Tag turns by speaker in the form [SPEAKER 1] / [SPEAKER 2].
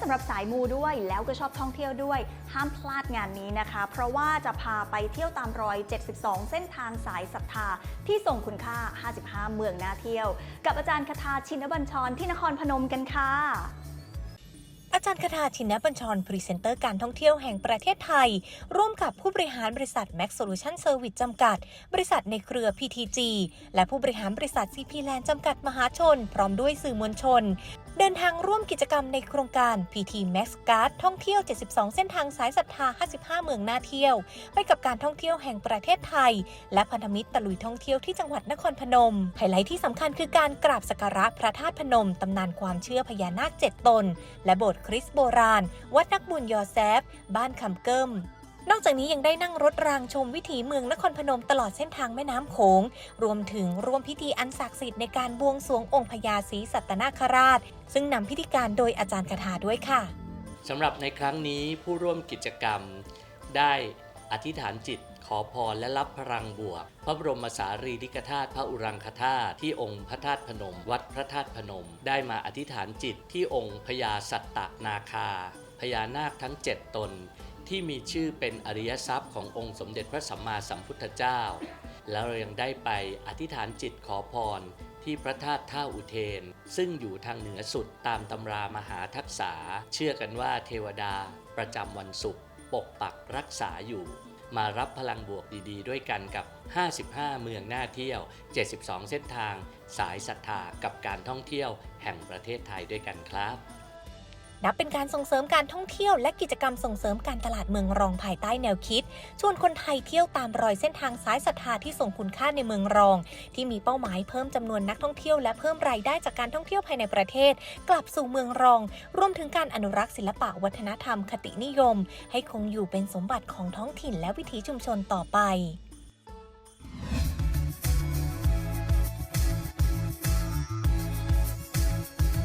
[SPEAKER 1] สำหรับสายมูด้วยแล้วก็ชอบท่องเที่ยวด้วย ห้ามพลาดงานนี้นะคะ เพราะว่าจะพาไปเที่ยวตามรอย 72 เส้นทางสายศรัทธา ที่ทรงคุณค่า 55 เมืองน่าเที่ยว กับอาจารย์คทาชินบัญชรที่นครพนมกันค่ะ
[SPEAKER 2] อาจารย์คทาชินบัญชร พรีเซนเตอร์การท่องเที่ยวแห่งประเทศไทย ร่วมกับผู้บริหารบริษัท Max Solution Service จำกัด บริษัทในเครือ PTG และผู้บริหารบริษัท CP Land จำกัดมหาชน พร้อมด้วยสื่อมวลชน เดินทางร่วมกิจกรรมในโครงการ PT Max Guard ท่องเที่ยว 72 เส้นทางสายศรัทธา 55 เมืองน่าเที่ยว ไปกับการท่องเที่ยวแห่งประเทศไทย และพันธมิตรตะลุยท่องเที่ยวที่จังหวัดนครพนม ไฮไลท์ที่สำคัญคือการกราบสักการะพระธาตุพนม ตำนานความเชื่อพญานาคเจ็ดตน และโบสถ์คริสต์โบราณ วัดนักบุญยอแซฟ บ้านคำเกิม นอกจากนี้ยังได้นั่งรถรางชมวิถีเมืองนครพนมตลอดเส้นทางแม่น้ำโขง รวมถึงร่วมพิธีอันศักดิ์สิทธิ์ในการบวงสรวงองค์พญาศรีสัตนาคราช ซึ่งนำพิธีการโดยอาจารย์คาถาด้วยค่ะ
[SPEAKER 3] สำหรับในครั้งนี้ผู้ร่วมกิจกรรมได้อธิษฐานจิตขอพรและรับพลังบวก พระบรมสารีริกธาตุพระอุรังคธาตุที่องค์พระธาตุพนม วัดพระธาตุพนม ได้มาอธิษฐานจิตที่องค์พญาสัตตนาคาพญานาคทั้ง 7 ตน ที่มีชื่อเป็นอริยทรัพย์ขององค์สมเด็จพระสัมมาสัมพุทธเจ้า แล้วเรายังได้ไปอธิษฐานจิตขอพรที่พระธาตุท่าอุเทน ซึ่งอยู่ทางเหนือสุดตามตำรามหาทักษา เชื่อกันว่าเทวดาประจำวันศุกร์ปกปักรักษาอยู่ มารับพลังบวกดีๆ ด้วยกันกับ 55 เมืองน่าเที่ยว 72 เส้นทาง สายศรัทธากับการท่องเที่ยวแห่งประเทศไทยด้วยกันครับ
[SPEAKER 2] นับเป็นการส่งเสริมการท่องเที่ยวและกิจกรรมส่งเสริมการตลาดเมืองรองภายใต้แนวคิด ชวนคนไทยเที่ยวตามรอยเส้นทางสายศรัทธาที่ส่งคุณค่าในเมืองรอง ที่มีเป้าหมายเพิ่มจำนวนนักท่องเที่ยวและเพิ่มรายได้จากการท่องเที่ยวภายในประเทศ กลับสู่เมืองรอง รวมถึงการอนุรักษ์ศิลปะวัฒนธรรม คตินิยม ให้คงอยู่เป็นสมบัติของท้องถิ่นและวิถีชุมชนต่อไป